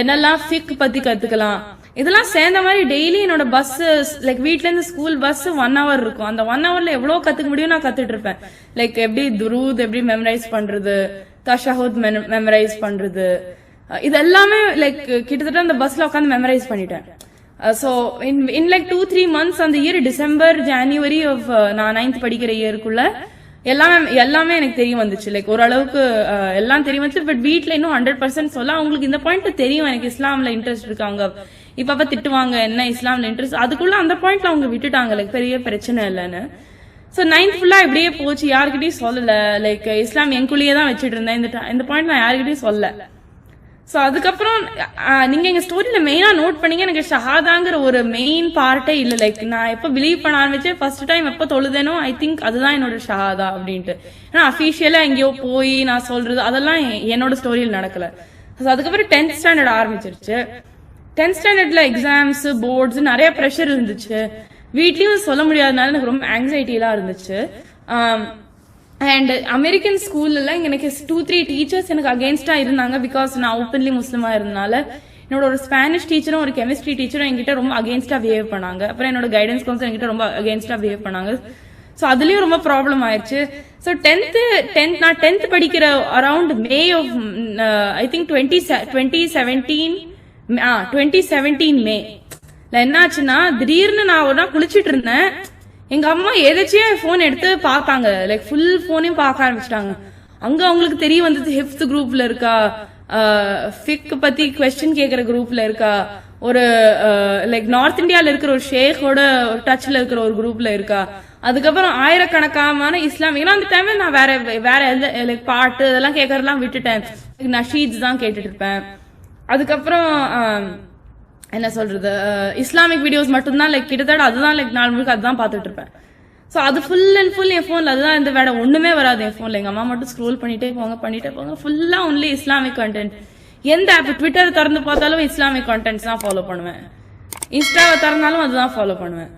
[SPEAKER 1] என்னெல்லாம் ஃபிக் பத்தி கத்துக்கலாம். இதெல்லாம் சேர்ந்த மாதிரி டெய்லி என்னோட பஸ் லைக் வீட்ல இருந்து ஸ்கூல் பஸ் ஒன் ஹவர் இருக்கும். அந்த ஒன் ஹவர்ல எவ்வளவு கத்துக்க முடியும் நான் கத்துட்டு இருப்பேன். லைக் எப்படி துரூத் எப்படி மெமரைஸ் பண்றது தஷஹுத் மெமரைஸ் பண்றது. இது எல்லாமே லைக் கிட்டத்தட்ட அந்த பஸ்ல உட்காந்து மெமரைஸ் பண்ணிட்டேன். So in in like two three months அந்த இயர் டிசம்பர் ஜான்வரி ஆஃப் நான் நைன்த் படிக்கிற இயருக்குள்ள எல்லாமே எல்லாமே எனக்கு தெரிய வந்துச்சு. லைக் ஓரளவுக்கு எல்லாம் தெரிய வந்துச்சு. பட் வீட்டில் இன்னும் ஹண்ட்ரட் பர்சன்ட் சொல்ல அவங்களுக்கு இந்த பாயிண்ட் தெரியும். எனக்கு இஸ்லாமில் இன்ட்ரெஸ்ட் இருக்கு. அவங்க இப்ப திட்டுவாங்க என்ன இஸ்லாமில் இன்ட்ரெஸ்ட் அதுக்குள்ள அந்த பாயிண்ட்ல அவங்க விட்டுட்டாங்க. லைக் பெரிய பிரச்சனை இல்லைன்னு. ஸோ நைன்த் ஃபுல்லாக இப்படியே போச்சு. யாருக்கிட்டையும் சொல்லலை. லைக் இஸ்லாம் எங்குள்ளேயே தான் வச்சுட்டு இருந்தேன். இந்த இந்த பாயிண்ட் நான் யாருக்கிட்டையும் சொல்லலை. ஸோ அதுக்கப்புறம் நீங்கள் எங்கள் ஸ்டோரியில் மெயினாக நோட் பண்ணீங்க எனக்கு ஷஹாதாங்கிற ஒரு மெயின் பார்ட்டே இல்லை. லைக் நான் எப்போ பிலீவ் பண்ண ஆரம்பிச்சேன் ஃபர்ஸ்ட் டைம் எப்போ தொழுதேனோ ஐ திங்க் அதுதான் என்னோட ஷஹாதா அப்படின்ட்டு. ஏன்னா அஃபீஷியலாக எங்கேயோ போய் நான் சொல்கிறது அதெல்லாம் என்னோட ஸ்டோரியில் நடக்கலை. ஸோ அதுக்கப்புறம் டென்த் ஸ்டாண்டர்ட் ஆரம்பிச்சிருச்சு. டென்த் ஸ்டாண்டர்டில் எக்ஸாம்ஸ் போர்ட்ஸ் நிறைய ப்ரெஷர் இருந்துச்சு. வீட்லேயும் சொல்ல முடியாதனால எனக்கு ரொம்ப ஆங்ஸைட்டிலாம் இருந்துச்சு. அண்ட் அமெரிக்கன் ஸ்கூல்ல எனக்கு டூ த்ரீ டீச்சர்ஸ் எனக்கு அகேன்ஸ்டா இருந்தாங்க பிகாஸ் நான் ஓப்பன்லி முஸ்லிமா இருந்தனால என்னோட ஒரு ஸ்பானிஷ் டீச்சரும் ஒரு கெமிஸ்ட்ரி டீச்சரும் என்கிட்ட ரொம்ப அகேன்ஸ்டா பிஹேவ் பண்ணாங்க. அப்புறம் என்னோட கைடன்ஸ் கவுன்சில் என்கிட்ட ரொம்ப அகேன்ஸ்டா பிஹேவ் பண்ணாங்க. ஸோ அதுலயும் ரொம்ப ப்ராப்ளம் ஆயிடுச்சு ஸோ டென்த்து டென்த் நான் டென்த் படிக்கிற around May of I think twenty twenty seventeen ah twenty seventeen May இல்ல என்னாச்சுன்னா திடீர்னு நான் ஒரு நாள் குளிச்சிட்டு இருந்தேன். எங்க அம்மா எதாச்சும் ஃபோன் எடுத்து பார்த்தாங்க. லைக் ஃபுல் ஃபோனையும் பார்க்க ஆரம்பிச்சிட்டாங்க. அங்க அவங்களுக்கு தெரிய வந்தது ஹிஃப்த் குரூப்ல இருக்கா? ஃபிக் பத்தி கொஸ்டின் கேக்குற குரூப்ல இருக்கா? ஒரு லைக் நார்த் இந்தியால இருக்கிற ஒரு ஷேக்கோட ஒரு டச்ல இருக்கிற ஒரு குரூப்ல இருக்கா? அதுக்கப்புறம் ஆயிரக்கணக்கான இஸ்லாம் ஏன்னா அந்த டைம்ல நான் வேற வேற எந்த லைக் பாட்டு இதெல்லாம் கேட்கறதெல்லாம் விட்டுட்டேன். நஷீத்ஸ் தான் கேட்டுட்டு இருப்பேன். அதுக்கப்புறம் என்ன சொல்றது இஸ்லாமிக் வீடியோஸ் மட்டும்தான் லைக் கிட்டத்தட்ட அதுதான் லைக் நாள் முழுக்க அதுதான் பார்த்துட்டு இருப்பேன். ஸோ அது ஃபுல் அண்ட் ஃபுல் என் ஃபோனில் அதுதான் இந்த வேற ஒன்றுமே வராது என் ஃபோனில் எங்கள் அம்மா மட்டும் ஸ்க்ரோல் பண்ணிட்டே போங்க பண்ணிட்டே போங்க. ஃபுல்லாக ஒன்லி இஸ்லாமிக் கண்டென்ட் எந்த ஆப் ட்விட்டர் திறந்து பார்த்தாலும் இஸ்லாமிக் கண்டென்ட்ஸ் தான் ஃபாலோ பண்ணுவேன். இன்ஸ்டாவை திறந்தாலும் அதுதான் ஃபாலோ பண்ணுவேன்.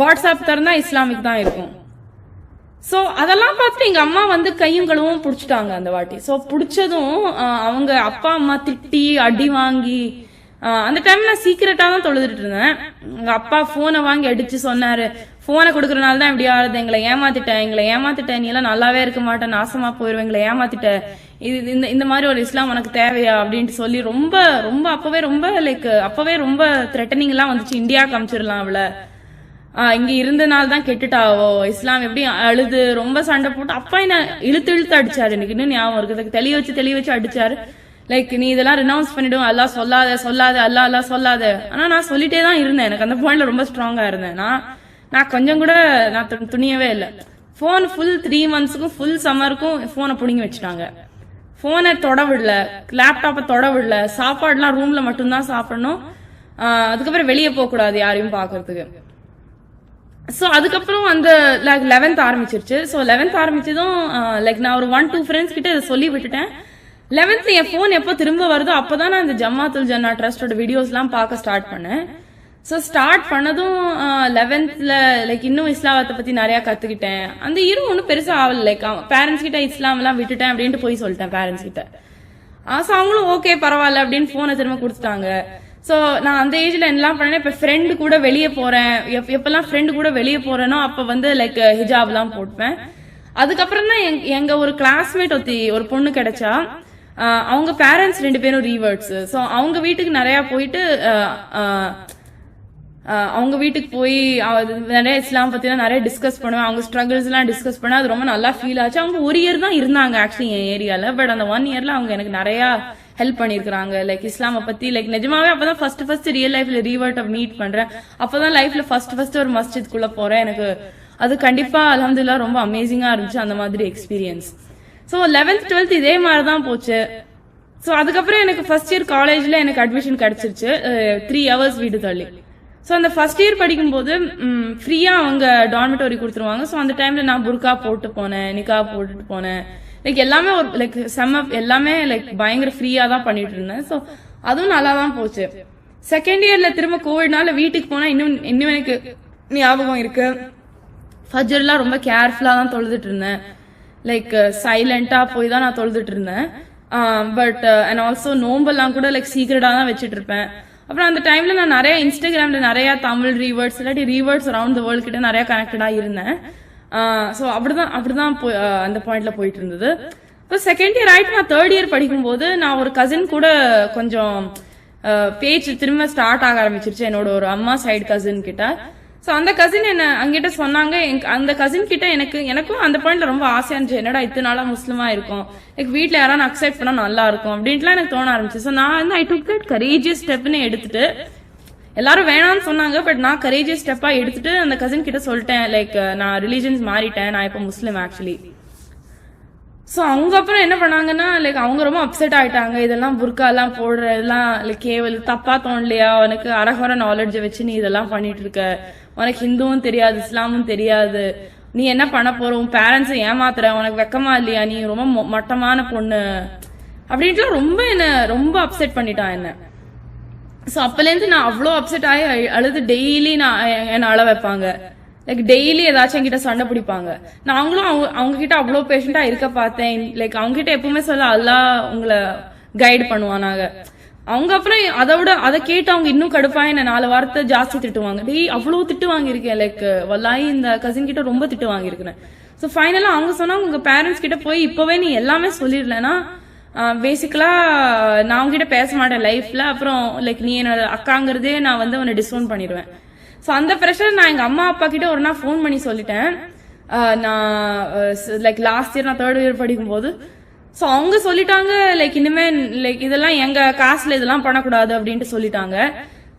[SPEAKER 1] வாட்ஸ்அப் திறந்தா இஸ்லாமிக் தான் இருக்கும். ஸோ அதெல்லாம் பார்த்துட்டு எங்கள் அம்மா வந்து கையும் கழுவும் பிடிச்சிட்டாங்க அந்த வாட்டி. ஸோ பிடிச்சதும் அவங்க அப்பா அம்மா திட்டி அடி வாங்கி அந்த டைம் நான் சீக்கிரட்டா தான் தொழுதுட்டு இருந்தேன். எங்க அப்பா போனை வாங்கி அடிச்சு சொன்னாரு. போனை கொடுக்கறனால தான் இப்படி ஆகுது. எங்களை ஏமாத்திட்டேன் எங்களை ஏமாத்திட்டேன் நீ எல்லாம் நல்லாவே இருக்க மாட்டேன் நாசமா போயிருவேன். எங்களை ஏமாத்திட்ட. இது இந்த இந்த மாதிரி ஒரு இஸ்லாம் உனக்கு தேவையா? அப்படின்ட்டு சொல்லி ரொம்ப ரொம்ப அப்பவே ரொம்ப லைக் அப்பவே ரொம்ப த்ரெட்டனிங் எல்லாம் வந்துச்சு. இந்தியா காமிச்சிடலாம் அவளை. இங்க இருந்தனால தான் கெட்டுட்டாவோ இஸ்லாம் எப்படி அழுது? ரொம்ப சண்டை போட்டு. அப்பா என்ன இழுத்து இழுத்து அடிச்சாரு. எனக்கு இன்னும் ஞாபகம் இருக்குது தெளிய வச்சு தெளிய வச்சு அடிச்சாரு. லைக் நீ இதெல்லாம் ரினவுன்ஸ் பண்ணிடும். அல்லாஹ் சொல்லாத சொல்லாத அல்லாஹ் அல்லாஹ் சொல்லாத. ஆனா நான் சொல்லிட்டே தான் இருந்தேன். எனக்கு அந்த பாயிண்ட்ல ரொம்ப ஸ்ட்ராங்கா இருந்தேன். நான் நான் கொஞ்சம் கூட நான் துணியவே இல்லை. ஃபோன் ஃபுல் த்ரீ மந்த்ஸுக்கும் ஃபுல் சம்மருக்கும் ஃபோனை பிடுங்கி வச்சுட்டாங்க. ஃபோனை தொட விடல லேப்டாப்பை தொட விடல சாப்பாடுலாம் ரூம்ல மட்டும்தான் சாப்பிடணும். அதுக்கப்புறம் வெளியே போக கூடாது யாரையும் பாக்குறதுக்கு ஸோ அதுக்கப்புறம் அந்த லைக் லெவன்த் ஆரம்பிச்சிருச்சு. ஸோ லெவன்த் ஆரம்பிச்சதும் லைக் நான் ஒரு ஒன் டூ ஃப்ரெண்ட்ஸ் கிட்ட இதை சொல்லி விட்டுட்டேன். லெவன்த்ல என் ஃபோன் எப்போ திரும்ப வருதோ அப்பதான் நான் இந்த ஜமாத்துல் ஜன்னா ட்ரஸ்டோட வீடியோஸ்லாம் பார்க்க ஸ்டார்ட் பண்ணேன். ஸோ ஸ்டார்ட் பண்ணதும் லெவன்த்தில் லைக் இன்னும் இஸ்லாமத்தை பற்றி நிறையா கற்றுக்கிட்டேன் அந்த இரு ஒன்றும் பெருசாக ஆகல. லைக் பேரண்ட்ஸ் கிட்ட இஸ்லாம் விட்டுட்டேன் அப்படின்ட்டு போய் சொல்லிட்டேன் பேரண்ட்ஸ் கிட்ட. ஸோ அவங்களும் ஓகே பரவாயில்ல அப்படின்னு ஃபோனை திரும்ப கொடுத்துட்டாங்க. ஸோ நான் அந்த ஏஜ்ல என்னலாம் பண்ணேன். இப்போ ஃப்ரெண்டு கூட வெளியே போறேன். எப் எப்பெல்லாம் ஃப்ரெண்டு கூட வெளியே போறேனோ அப்போ வந்து லைக் ஹிஜாப்லாம் போட்பேன் அதுக்கப்புறம் தான் எங்க- எங்க ஒரு கிளாஸ்மேட் ஒத்தி ஒரு பொண்ணு கிடைச்சா அவங்க பேரண்ட்ஸ் ரெண்டு பேரும் ரீவர்ட்ஸ் ஸோ அவங்க வீட்டுக்கு நிறைய போயிட்டு அவங்க வீட்டுக்கு போய் நிறைய இஸ்லாம் பத்திலாம் நிறைய டிஸ்கஸ் பண்ணுவேன். அவங்க ஸ்ட்ரகிள்ஸ் எல்லாம் டிஸ்கஸ் பண்ண அது ரொம்ப நல்லா ஃபீல் ஆச்சு. அவங்க ஒரு இயர் தான் இருந்தாங்க ஆக்சுவலி என் ஏரியால பட் அந்த ஒன் இயர்ல அவங்க எனக்கு நிறைய ஹெல்ப் பண்ணிருக்காங்க லைக் இஸ்லாமை பத்தி லைக் நிஜமாவே அப்பதான் ஃபர்ஸ்ட் ஃபர்ஸ்ட் ரியல் லைஃப்ல ரீவர்ட் மீட் பண்றேன். அப்பதான் லைஃப்ல ஃபர்ஸ்ட் ஃபர்ஸ்ட் ஒரு மஸ்ஜித்குள்ள போறேன். எனக்கு அது கண்டிப்பா அலமதுல்லா ரொம்ப அமேசிங்கா இருந்துச்சு அந்த மாதிரி எக்ஸ்பீரியன்ஸ் ஸோ லெவன்த் டுவெல்த் இதே மாதிரி தான் போச்சு. ஸோ அதுக்கப்புறம் எனக்கு ஃபர்ஸ்ட் இயர் காலேஜில் எனக்கு அட்மிஷன் கிடச்சிருச்சு. த்ரீ ஹவர்ஸ் வீடு தள்ளி. ஸோ அந்த ஃபர்ஸ்ட் இயர் படிக்கும்போது ஃப்ரீயாக அவங்க டார்மெட்டோரி கொடுத்துருவாங்க. ஸோ அந்த டைமில் நான் புர்கா போட்டு போனேன் நிக்கா போட்டுட்டு போனேன். லைக் எல்லாமே ஒரு லைக் செம்ம எல்லாமே லைக் பயங்கர ஃப்ரீயாக தான் பண்ணிட்டு இருந்தேன். ஸோ அதுவும் நல்லா தான் போச்சு. செகண்ட் இயரில் திரும்ப கோவிட்னால வீட்டுக்கு போனால் இன்னும் இன்னும் எனக்கு ஞாபகம் இருக்கு. ஃபஜர்லாம் ரொம்ப கேர்ஃபுல்லாக தான் தொழுதுட்டு இருந்தேன். லைக் சைலண்டா uh, போய் தான் நான் தொழுதுட்டு இருந்தேன் but um, and also uh, நோம்பெல்லாம் கூட லைக் சீக்ரெட்டாக தான் வச்சுட்டு இருப்பேன் அப்புறம் அந்த டைம்ல நான் நிறைய இன்ஸ்டாகிராம்ல நிறைய தமிழ் ரீவேர்ட்ஸ் இல்லாட்டி ரீவேர்ட்ஸ் அரவுண்ட் த வேர்ல்ட் கிட்ட நிறைய கனெக்டடா இருந்தேன். Uh, ஸோ அப்படிதான் அப்படிதான் போய்- அந்த பாயிண்ட்ல போயிட்டு இருந்தது இப்போ செகண்ட் இயர் ஆயிட்டு நான் தேர்ட் இயர் படிக்கும்போது நான் ஒரு கசின் கூட கொஞ்சம் பேச்சு திரும்ப ஸ்டார்ட் ஆக ஆரம்பிச்சிருச்சு. என்னோட ஒரு அம்மா சைடு கசின் கிட்ட. ஸோ அந்த கசின் என்ன அங்கிட்ட சொன்னாங்க. அந்த கசின் கிட்ட எனக்கு எனக்கும் அந்த பாயிண்ட்ல ரொம்ப ஆசையா இருந்துச்சு. என்னடா இத்தனை நாளா முஸ்லிமா இருக்கும்? லைக் வீட்டில் யாராவது அக்செப்ட் பண்ணா நல்லா இருக்கும் அப்படின்ட்டுலாம் எனக்கு தோண ஆரம்பிச்சு. ஸோ நான் வந்து ஐ டுக் தட் கரேஜியஸ் ஸ்டெப்னு எடுத்துட்டு எல்லாரும் வேணாம்னு சொன்னாங்க பட் நான் கரேஜியஸ் ஸ்டெப்பா எடுத்துட்டு அந்த கசின் கிட்ட சொல்லிட்டேன். லைக் நான் ரிலீஜன்ஸ் மாறிட்டேன். நான் இப்போ முஸ்லீம் ஆக்சுவலி ஸோ அவங்க அப்புறம் என்ன பண்ணாங்கன்னா லைக் அவங்க ரொம்ப அப்செட் ஆயிட்டாங்க. இதெல்லாம் புர்காலாம் போடுற இதெல்லாம் லைக் கேவல் தப்பா தோணலையா? உனக்கு அரகுற நாலேஜை வச்சு நீ இதெல்லாம் பண்ணிட்டு இருக்க. உனக்கு ஹிந்துவும் தெரியாது இஸ்லாமும் தெரியாது. நீ என்ன பண்ண போற? உன் பேரண்ட்ஸை ஏமாத்துற. உனக்கு வெக்கமா இல்லையா? நீ ரொம்ப மொ- மட்டமான பொண்ணு. அப்படின்ட்டுலாம் ரொம்ப என்ன ரொம்ப அப்செட் பண்ணிட்டான் என்ன. ஸோ அப்போலேருந்து நான் அவ்வளோ அப்செட் ஆகி அழுது டெய்லி நான் என்னை அழ வைப்பாங்க. லைக் டெய்லி ஏதாச்சும் என்கிட்ட சண்டை பிடிப்பாங்க. நாங்களும் அவங்க அவங்க கிட்ட அவ்வளோ பேஷண்டா இருக்க பார்த்தேன். லைக் அவங்க கிட்ட எப்பவுமே சொல்ல அல்லா உங்களை கைடு பண்ணுவானாங்க அவங்க அப்புறம் அதை விட அதை கேட்டு அவங்க இன்னும் கடுப்பா என்ன நாலு வாரத்தை ஜாஸ்தி திட்டுவாங்க. டேய் அவ்வளோ திட்டு வாங்கியிருக்கேன் லைக் வல்லாயி இந்த கசின் கிட்ட ரொம்ப திட்டு வாங்கியிருக்கிறேன் ஸோ ஃபைனலாக அவங்க சொன்னாங்க உங்க பேரண்ட்ஸ் கிட்ட போய் இப்போவே நீ எல்லாமே சொல்லிடலன்னா பேசிக்கலா நான் உங்ககிட்ட பேச மாட்டேன் லைஃப்ல அப்புறம் லைக் நீ என்னோட அக்காங்கிறதே நான் வந்து உன்னை டிஸ்கவுண்ட் பண்ணிடுவேன். ஸோ அந்த ப்ரெஷர் நான் எங்க அம்மா அப்பா கிட்ட ஒரு நாள் ஃபோன் பண்ணி சொல்லிட்டேன். நான் லைக் லாஸ்ட் இயர் நான் தேர்ட் இயர் படிக்கும்போது ஸோ அவங்க சொல்லிட்டாங்க லைக் இனிமே லைக் இதெல்லாம் எங்க காசுல இதெல்லாம் பண்ணக்கூடாது அப்படின்ட்டு சொல்லிட்டாங்க.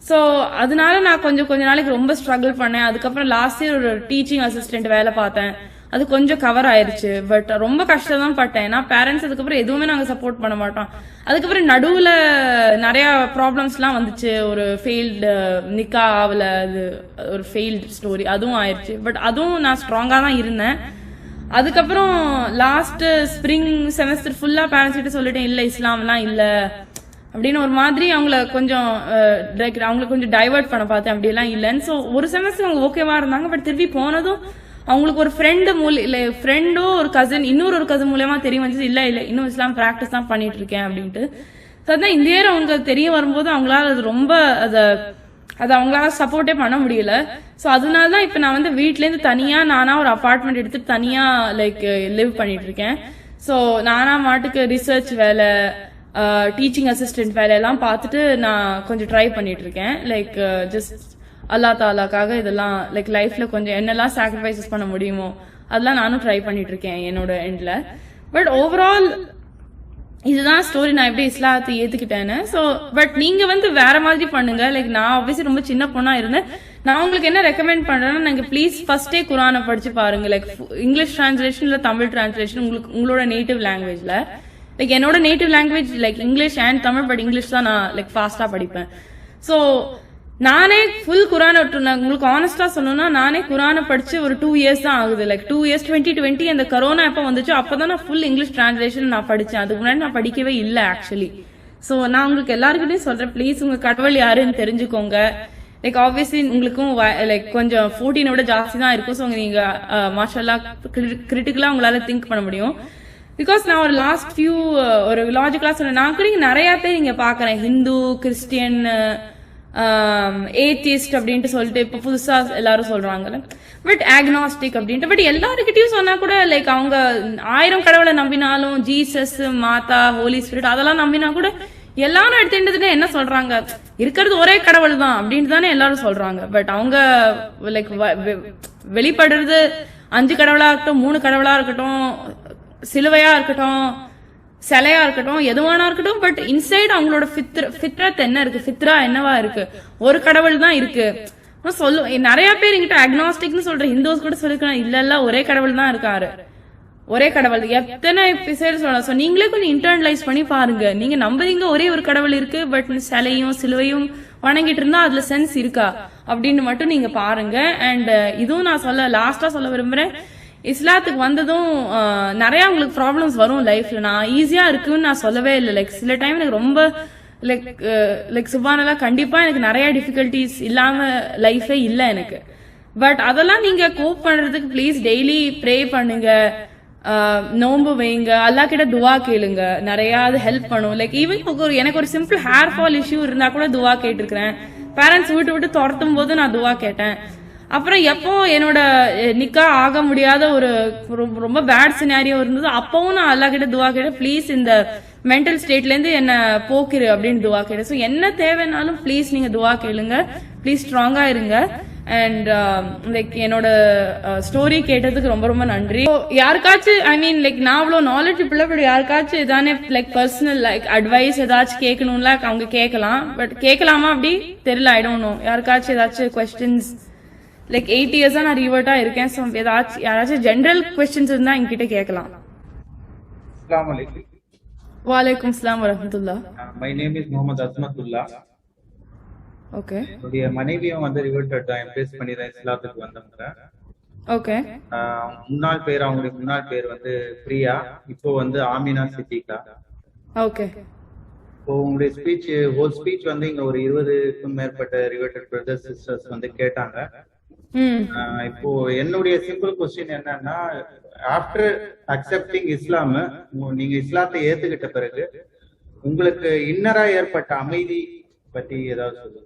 [SPEAKER 1] ஸோ அதனால நான் கொஞ்சம் கொஞ்ச நாளைக்கு ரொம்ப ஸ்ட்ரகிள் பண்ணேன். அதுக்கப்புறம் லாஸ்ட் இயர் ஒரு டீச்சிங் அசிஸ்டன்ட் வேலை பார்த்தேன். அது கொஞ்சம் கவர் ஆயிருச்சு. பட் ரொம்ப கஷ்டம் தான் பட்டேன். ஏன்னா பேரண்ட்ஸ் அதுக்கப்புறம் எதுவுமே நாங்கள் சப்போர்ட் பண்ண மாட்டோம். அதுக்கப்புறம் நடுவில் நிறைய ப்ராப்ளம்ஸ்லாம் வந்துச்சு. ஒரு ஃபெயில்டு நிக்கா ஆகல அது ஒரு ஃபெயில்டு ஸ்டோரி அதுவும் ஆயிடுச்சு பட் அதுவும் நான் ஸ்ட்ராங்காக தான் இருந்தேன். அதுக்கப்புறம் லாஸ்ட் ஸ்ப்ரிங் செமஸ்டர் ஃபுல்லாக பேரண்ட்ஸ் கிட்ட சொல்லிட்டேன் இல்லை இஸ்லாம்லாம் இல்லை. அப்படின்னு ஒரு மாதிரி அவங்கள கொஞ்சம் அவங்கள கொஞ்சம் டைவர்ட் பண்ண பார்த்தேன். அப்படிலாம் இல்லைன்னு. ஸோ ஒரு செமஸ்டர் அவங்க ஓகேவா இருந்தாங்க பட் திருப்பி போனதும் அவங்களுக்கு ஒரு ஃப்ரெண்டு மூலி இல்லை ஃப்ரெண்டோ ஒரு கசின் இன்னொரு ஒரு கசின் மூலியமா தெரிய வந்துச்சு. இல்லை இல்லை இன்னும் இஸ்லாம் ப்ராக்டிஸ் தான் பண்ணிட்டு இருக்கேன். அப்படின்ட்டு. ஸோ அதான் இந்த இயர் அவங்க தெரிய வரும்போது அவங்களால அது ரொம்ப அதை அது அவங்களால சப்போர்ட்டே பண்ண முடியல. ஸோ அதனால தான் இப்போ நான் வந்து வீட்லேருந்து தனியாக நானா ஒரு அப்பார்ட்மெண்ட் எடுத்துட்டு தனியாக லைக் லிவ் பண்ணிட்டு இருக்கேன் ஸோ நானா மாட்டுக்கு ரிசர்ச் வேலை டீச்சிங் அசிஸ்டன்ட் வேலையெல்லாம் பார்த்துட்டு நான் கொஞ்சம் ட்ரை பண்ணிட்டு இருக்கேன் லைக் ஜஸ்ட் அல்லா தாலாக்காக இதெல்லாம் லைக் லைஃப்ல கொஞ்சம் என்னெல்லாம் சாக்ரிஃபைசஸ் பண்ண முடியுமோ அதெல்லாம் நானும் ட்ரை பண்ணிட்டு இருக்கேன் என்னோட எண்ட்ல பட் ஓவரால் இதுதான் ஸ்டோரி நான் எப்படி இஸ்லாத்தை ஏத்துக்கிட்டேன்னு. ஸோ பட் நீங்க வந்து வேற மாதிரி பண்ணுங்க. லைக் நான் ஆப்வியஸ்லி ரொம்ப சின்ன பொண்ணா இருந்தேன். நான் உங்களுக்கு என்ன ரெக்கமெண்ட் பண்றேன்னா நீங்க ப்ளீஸ் ஃபர்ஸ்டே குரானை படிச்சு பாருங்க. லைக் இங்கிலீஷ் டிரான்ஸ்லேஷன் இல்ல தமிழ் டிரான்ஸ்லேஷன் உங்களுக்கு உங்களோட நேட்டிவ் லாங்குவேஜ்ல லைக் என்னோட native language like English and Tamil but English தான் நான் லைக் ஃபாஸ்டா படிப்பேன். ஸோ நானே ஃபுல் குரானை நான் உங்களுக்கு ஆனஸ்டா சொல்லணும்னா நானே குரானை படிச்சு ஒரு டூ இயர்ஸ் தான் ஆகுது. Like two years twenty twenty அந்த கரோனா எப்போ வந்துச்சோ அப்பதான் நான் ஃபுல் இங்கிலீஷ் டிரான்ஸ்லேஷன் நான் படிச்சேன். அதுக்கு முன்னாடி நான் படிக்கவே இல்லை ஆக்சுவலி ஸோ நான் உங்களுக்கு எல்லாருக்கிட்டையும் சொல்றேன் ப்ளீஸ் உங்க கடவுள் யாருன்னு தெரிஞ்சுக்கோங்க. லைக் ஆப்வியஸ்லி உங்களுக்கும் லைக் கொஞ்சம் ஃபோர்டீனை விட ஜாஸ்தி தான் இருக்கும். ஸோ நீங்க மார்ஷல்லா கிரிட்டிக்கலா உங்களால திங்க் பண்ண முடியும். பிகாஸ் நான் ஒரு லாஸ்ட் ஃபியூ ஒரு லாஜிக்கலா சொன்னேன் நான் கூட இங்க நிறைய பேர் இங்க பாக்குறேன் ஹிந்து கிறிஸ்டியன் Um, ஏத்திஸ்ட் அப்படின்ட்டு சொல்லிட்டு இப்போ புதுசாக எல்லாரும் சொல்கிறாங்கல்ல பட் ஆக்னாஸ்டிக் அப்படின்ட்டு. பட் எல்லாருக்கிட்டையும் சொன்னால் கூட லைக் அவங்க ஆயிரம் கடவுளை நம்பினாலும் ஜீசஸ் மாதா ஹோலி ஸ்பிரிட் அதெல்லாம் நம்பினா கூட எல்லாரும் எடுத்துட்டு என்ன சொல்றாங்க? இருக்கிறது ஒரே கடவுள் தான் அப்படின்ட்டு தானே எல்லாரும் சொல்றாங்க. பட் அவங்க லைக் வெளிப்படுறது அஞ்சு கடவுளா இருக்கட்டும் மூணு கடவுளா இருக்கட்டும் சிலுவையா இருக்கட்டும் சிலையா இருக்கட்டும் எதுவானா இருக்கட்டும் பட் இன்சைட் அவங்களோட ஃபித்ர ஃபித்ரத் என்ன இருக்கு? ஃபித்ரா என்னவா இருக்கு? ஒரு கடவுள் தான் இருக்கு. சொல்லு நிறைய பேர் எங்கிட்ட அக்னாஸ்டிக்னு சொல்ற ஹிந்துஸ் கூட சொல்லிருக்காங்க இல்ல இல்ல ஒரே கடவுள் தான் இருக்காரு. ஒரே கடவுள். எத்தனை எபிசோட் சொல்லலாம் ஸோ நீங்களே கொஞ்சம் இன்டர்னலைஸ் பண்ணி பாருங்க. நீங்க நம்புறீங்க ஒரே ஒரு கடவுள் இருக்கு பட் சிலையும் சிலுவையும் வணங்கிட்டு இருந்தா அதுல சென்ஸ் இருக்கா? அப்படின்னு மட்டும் நீங்க பாருங்க. அண்ட் இதுவும் நான் சொல்ல லாஸ்டா சொல்ல விரும்புறேன். இஸ்லாத்துக்கு வந்ததும் நிறைய உங்களுக்கு ப்ராப்ளம்ஸ் வரும் லைஃப்ல நான் ஈஸியா இருக்குன்னு நான் சொல்லவே இல்லை. லைக் சில டைம் எனக்கு ரொம்ப லைக் லைக் சுபானெல்லாம் கண்டிப்பா எனக்கு நிறைய டிஃபிகல்ட்டிஸ் இல்லாம லைஃபே இல்லை எனக்கு. பட் அதெல்லாம் நீங்க கோப் பண்றதுக்கு ப்ளீஸ் டெய்லி ப்ரே பண்ணுங்க. நோம்பு நோன்பு வைங்க. அல்லா கிட்ட துவா கேளுங்க. நிறைய அது ஹெல்ப் பண்ணும். லைக் ஈவன் ஒரு எனக்கு ஒரு சிம்பிள் ஹேர் ஃபால் இஷ்யூ இருந்தா கூட துவா கேட்டிருக்கிறேன். பேரண்ட்ஸ் விட்டு விட்டு துரத்தும் போது நான் துவா கேட்டேன். அப்புறம் எப்போ என்னோட நிக்கா ஆக முடியாத ஒரு ரொம்ப- பேட் சினாரியோ இருந்தது அப்பவும் நான் அல்லா கிட்ட துவா கேட்டேன் ப்ளீஸ் இந்த மென்டல் ஸ்டேட்ல இருந்து என்ன போக்கிரு அப்படின்னு துவா கேட்டேன். ஸோ என்ன தேவைனாலும் ப்ளீஸ் நீங்க துவா கேளுங்க. ப்ளீஸ் ஸ்ட்ராங்கா இருங்க. அண்ட் லைக் என்னோட ஸ்டோரி கேட்டதுக்கு ரொம்ப ரொம்ப நன்றி. யாருக்காச்சும் ஐ மீன் லைக் நான் அவ்வளோ நாலேஜ் பிள்ளை பட் யாருக்காச்சும் இதானே லைக் பர்சனல் லைக் அட்வைஸ் ஏதாச்சும் கேட்கணும்ல அவங்க கேட்கலாம் பட் கேட்கலாமா அப்படி? தெரியல ஐ டோன்ட் நோ யாருக்காச்சும் ஏதாச்சும் கொஸ்டின்ஸ் லைக் எயிட் இயர்ஸா நான் ரீவர்ட்டா இருக்கேன். ஸோ ஏதாச்சும் யாராச்சும் ஜென்ரல் கொஸ்டின்ஸ் இருந்தா என்கிட்ட கேட்கலாம். வாலைக்கும் அஸ்லாம் வரமத்துல்லா
[SPEAKER 2] my name is Muhammad Azmatullah.
[SPEAKER 1] Okay
[SPEAKER 2] என்னுடைய மனைவியும் வந்து ரிவர்டட் தான் எம்ப்ரேஸ் பண்ணி தான் இஸ்லாத்துக்கு வந்தவங்க.
[SPEAKER 1] ஓகே
[SPEAKER 2] Uh, முன்னாள் பேர் அவங்களுடைய முன்னாள் பேர் வந்து பிரியா. இப்போ வந்து ஆமினா சித்திகா.
[SPEAKER 1] ஓகே
[SPEAKER 2] இப்போ உங்களுடைய ஸ்பீச் ஹோல் ஸ்பீச் வந்து இங்க ஒரு இருபதுக்கும் மேற்பட்ட ரிவர்டட் பிரதர்ஸ் சிஸ்டர்ஸ் வந்து கேட்டாங்க.
[SPEAKER 1] ம்
[SPEAKER 2] இப்போ என்னுடைய சிம்பிள் கொஸ்டின் என்னன்னா ஆஃப்டர் அக்செப்டிங் இஸ்லாம் நீங்க இஸ்லாத்தை ஏத்துக்கிட்ட பிறகு உங்களுக்கு இன்னரா ஏற்பட்ட அமைதி பத்தி ஏதாவது சொல்லுங்க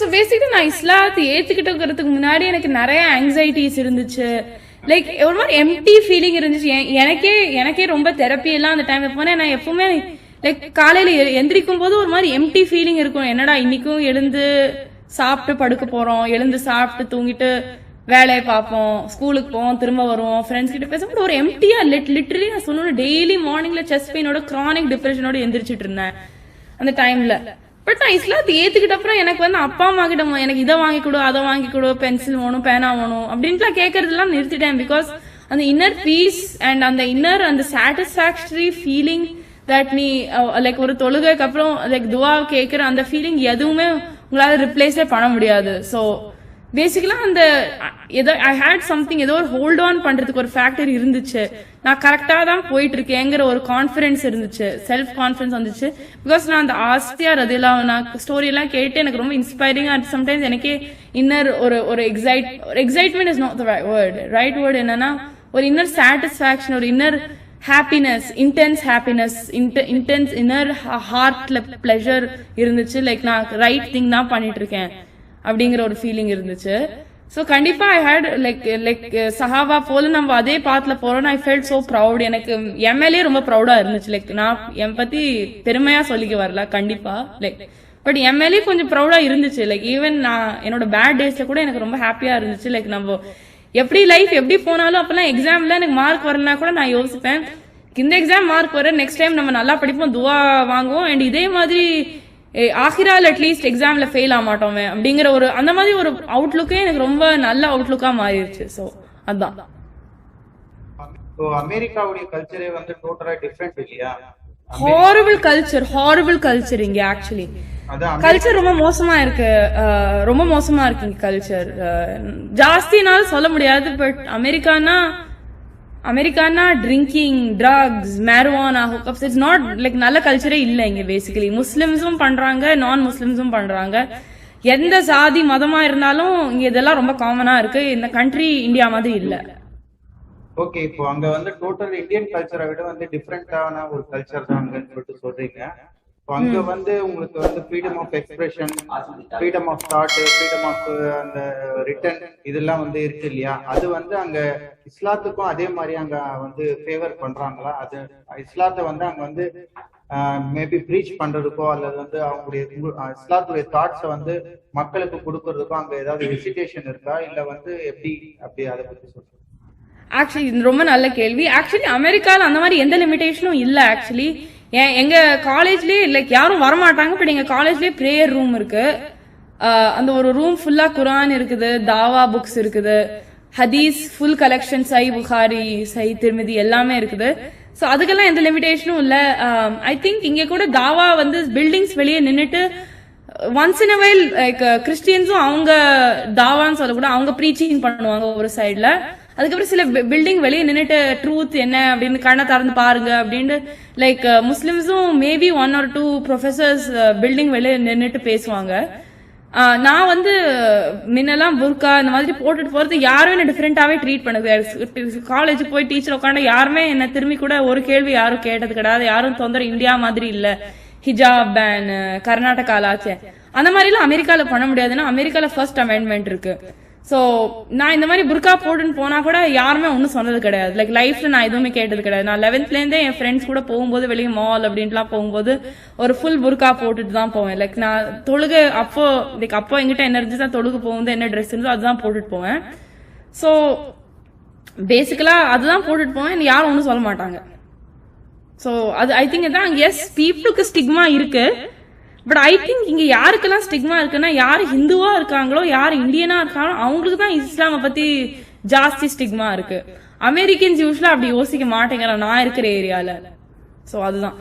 [SPEAKER 1] ஸோ பேசிக்கலி நான் இஸ்லாத்தை ஏத்துக்கிட்டுக்கிறதுக்கு முன்னாடி எனக்கு நிறைய ஆங்ஸைட்டிஸ் இருந்துச்சு. லைக் ஒரு மாதிரி எம்டி ஃபீலிங் இருந்துச்சு. எனக்கே எனக்கே ரொம்ப தெரப்பி எல்லாம் அந்த டைம்ல போனேன். நான் எப்பவுமே லைக் காலையில எந்திரிக்கும் போது ஒரு மாதிரி எம்டி ஃபீலிங் இருக்கும். என்னடா இன்னைக்கும் எழுந்து சாப்பிட்டு படுக்க போறோம். எழுந்து சாப்பிட்டு தூங்கிட்டு வேலையை பார்ப்போம். ஸ்கூலுக்கு போவோம் திரும்ப வருவோம். ஃப்ரெண்ட்ஸ் கிட்ட பேசும்போது ஒரு எம்டியா லிட் லிட்டரலி நான் சொல்லணும் டெய்லி மார்னிங்ல செஸ்ட் பெயினோட கிரானிக் டிப்ரெஷனோட எந்திரிச்சிட்டு இருந்தேன். அந்த டைம்ல பட் நான் இஸ்லாத்தை ஏத்துக்கிட்ட அப்புறம் எனக்கு வந்து அப்பா அம்மா கிட்ட எனக்கு இதை வாங்கி கொடு அதை வாங்கி கொடு பென்சில் வேணும் பேனா வேணும் அப்படின்ட்டுலாம் கேட்கறதெல்லாம் நிறுத்திட்டேன். பிகாஸ் அந்த இன்னர் பீஸ் அண்ட் அந்த இன்னர் அந்த சாட்டிஸ்பாக்டரி ஃபீலிங் தட் நீ லைக் ஒரு தொழுகைக்கு அப்புறம் லைக் துவா கேட்குற அந்த ஃபீலிங் எதுவுமே உங்களால ரிப்ளேஸே பண்ண முடியாது. ஸோ பேசிக்கலா அந்த ஏதோ ஐ ஹேட் சம்திங் ஏதோ ஒரு ஹோல்ட் ஆன் பண்றதுக்கு ஒரு ஃபேக்டர் இருந்துச்சு. நான் கரெக்டா தான் போயிட்டு இருக்கேங்கிற ஒரு கான்ஃபிடென்ஸ் இருந்துச்சு. செல்ஃப் கான்ஃபிடன்ஸ் வந்துச்சு. பிகாஸ் நான் அந்த ஆஸ்தியா அதெல்லாம் நான் ஸ்டோரி எல்லாம் கேட்டு எனக்கு ரொம்ப இன்ஸ்பைரிங்காக இருக்கு சம்டைம்ஸ் எனக்கே இன்னர் ஒரு ஒரு எக்ஸைட் ஒரு excitement is not the word right word என்னன்னா ஒரு இன்னர் சாட்டிஸ்பாக்சன் ஒரு inner happiness intense happiness intense inner ஹார்ட்ல பிளஷர் இருந்துச்சு. லைக் நான் ரைட் திங் தான் பண்ணிட்டு இருக்கேன் அப்படிங்கிற ஒரு ஃபீலிங் இருந்துச்சு. ஸோ கண்டிப்பா ஐ ஹேட் லைக் லைக் சஹாவா போல நம்ம அதே பாத்துல போறோம் ஐ ஃபெல்ட் சோ ப்ரௌட் எனக்கு எம்எல்ஏ ரொம்ப ப்ரௌடா இருந்துச்சு. லைக் நான் என் பத்தி பெருமையா சொல்லிக்க வரல கண்டிப்பா. லைக் பட் எம்எல்ஏ கொஞ்சம் ப்ரௌடா இருந்துச்சு. லைக் ஈவன் நான் என்னோட பேட் டேஸ்ல கூட எனக்கு ரொம்ப ஹாப்பியா இருந்துச்சு. லைக் நம்ம எப்படி லைஃப் எப்படி போனாலும் அப்பெல்லாம் எக்ஸாம்ல எனக்கு மார்க் வரலனா கூட நான் யோசிப்பேன். இந்த எக்ஸாம் மார்க் வர நெக்ஸ்ட் டைம் நம்ம நல்லா படிப்போம் துவா வாங்குவோம். அண்ட் இதே மாதிரி ஏ, ஆஹிரால் அட்லீஸ்ட் எக்ஸாம்ல ஃபெயில் ஆக மாட்டோமே அப்படிங்கிற ஒரு அந்த மாதிரி ஒரு அவுட்லுக்கே எனக்கு ரொம்ப நல்ல அவுட்லுக்கா மாறிடுச்சு. ஸோ அதான்.
[SPEAKER 2] அமெரிக்காவுடைய கல்ச்சரே வந்து டோட்டலா டிஃப்ரெண்ட் இல்லையா?
[SPEAKER 1] ஹாரபிள் கல்ச்சர் ஹாரபிள் கல்ச்சர் இங்க ஆக்சுவலி கல்ச்சர் ரொம்ப மோசமா இருக்கு ரொம்ப மோசமா இருக்கு இங்க கல்ச்சர் ஜாஸ்தினாலும் சொல்ல முடியாது but Americana Americana drinking drugs marijuana hookups it's not like நல்ல கல்ச்சரே இல்ல இங்க பேசிக்கலி முஸ்லிம்ஸும் பண்றாங்க நான் முஸ்லிம்ஸும் பண்றாங்க. எந்த சாதி மதமா இருந்தாலும் இங்க இதெல்லாம் ரொம்ப காமனா இருக்கு. இந்த கண்ட்ரி இந்தியா மாதிரி இல்ல.
[SPEAKER 2] ஓகே இப்போ அங்க வந்து டோட்டல் இந்தியன் கல்ச்சரை விட வந்து டிஃப்ரெண்டான ஒரு கல்ச்சர் தான் சொல்லிட்டு சொல்றீங்க. இப்போ அங்க வந்து உங்களுக்கு வந்து freedom of expression freedom of thought freedom of அந்த ரிட்டன் இதெல்லாம் வந்து இருக்கு இல்லையா? அது வந்து அங்க இஸ்லாத்துக்கும் அதே மாதிரி அங்க வந்து ஃபேவர் பண்றாங்களா? அது இஸ்லாத்தை வந்து அங்க வந்து மேபி ப்ரீச் பண்றதுக்கோ அல்லது வந்து அவங்களுடைய இஸ்லாத்துடைய தாட்ஸை வந்து மக்களுக்கு கொடுக்கறதுக்கோ அங்க ஏதாவது ஹெசிடேஷன் இருக்கா? இல்ல வந்து எப்படி அப்படி அதை பத்தி சொல்லுங்க.
[SPEAKER 1] ஆக்சுவலி இது ரொம்ப நல்ல கேள்வி. ஆக்சுவலி அமெரிக்காவில் அந்த மாதிரி எந்த லிமிடேஷனும் இல்லை ஆக்சுவலி எங்க காலேஜ்லேயே லைக் யாரும் வரமாட்டாங்க. பட் எங்க காலேஜ்லேயே ப்ரேயர் ரூம் இருக்கு. அந்த ஒரு ரூம் ஃபுல்லா குரான் இருக்குது தாவா புக்ஸ் இருக்குது ஹதீஸ் ஃபுல் கலெக்ஷன் சை புகாரி சை திருமதி எல்லாமே இருக்குது. ஸோ அதுக்கெல்லாம் எந்த லிமிடேஷனும் இல்லை. ஐ திங்க் இங்கே கூட தாவா வந்து பில்டிங்ஸ் வெளியே நின்றுட்டு ஒன்ஸ் இன் வைல் லைக் கிறிஸ்டியன்ஸும் அவங்க தாவான்னு சொல்லக்கூட அவங்க ப்ரீச்சிங் பண்ணுவாங்க ஒரு சைடில் அதுக்கப்புறம் சில பில்டிங் வெளியே நின்றுட்டு ட்ரூத் என்ன? அப்படின்னு கண்ணை திறந்து பாருங்க அப்படின்ட்டு like முஸ்லிம்ஸும் maybe one or two professors building வெளியே நின்றுட்டு பேசுவாங்க. Uh, நான் வந்து முன்னெல்லாம் புர்கா இந்த மாதிரி போட்டுட்டு போறது யாரும் என்ன டிஃப்ரெண்டாவே ட்ரீட் பண்ணுது காலேஜ் போய் டீச்சர் உட்காந்து யாருமே என்ன திரும்பி கூட ஒரு கேள்வி யாரும் கேட்டது கிடையாது. யாரும் தொந்தரவு இந்தியா மாதிரி இல்ல. ஹிஜாப் பேன் uh, கர்நாடகா லாச்சே அந்த மாதிரிலாம் அமெரிக்கால பண்ண முடியாதுன்னா அமெரிக்கால ஃபர்ஸ்ட் அமெண்ட்மெண்ட் இருக்கு. ஸோ நான் இந்த மாதிரி புர்கா போட்டுன்னு போனா கூட யாருமே ஒன்றும் சொன்னது கிடையாது. லைக் லைஃப்ல நான் எதுவுமே கேட்டது கிடையாது. நான் லெவன்த்லேருந்தே என் ஃப்ரெண்ட்ஸ் கூட போகும்போது வெளியே மால் அப்படின்ட்டுலாம் போகும்போது ஒரு ஃபுல் புர்கா போட்டுட்டு தான் போவேன். லைக் நான் தொழுகு அப்போ லைக் அப்போ எங்கிட்ட என்ன இருந்துச்சு தான் தொழுகு போகும்போது என்ன ட்ரெஸ் இருந்தோ அதுதான் போட்டுட்டு போவேன். ஸோ பேசிக்கலா அதுதான் போட்டுட்டு போவேன். யாரும் ஒன்றும் சொல்ல மாட்டாங்க. ஸோ அது ஐ திங்க் தான் எஸ் பீப்புளுக்கு ஸ்டிக்மா இருக்குது பட் ஐ திங்க் இங்க யாருக்கெல்லாம் ஸ்டிக்மா இருக்குன்னா யார் ஹிந்துவா இருக்காங்களோ யார் இந்தியனா இருக்காங்களோ அவங்களுக்கு தான் இஸ்லாமை பத்தி ஜாஸ்தி ஸ்டிக்மா இருக்கு. அமெரிக்கன்ஸ் யூஸ்வலா அப்படி யோசிக்க மாட்டேங்கிறான் நான் இருக்கிற ஏரியால சோ அதுதான்.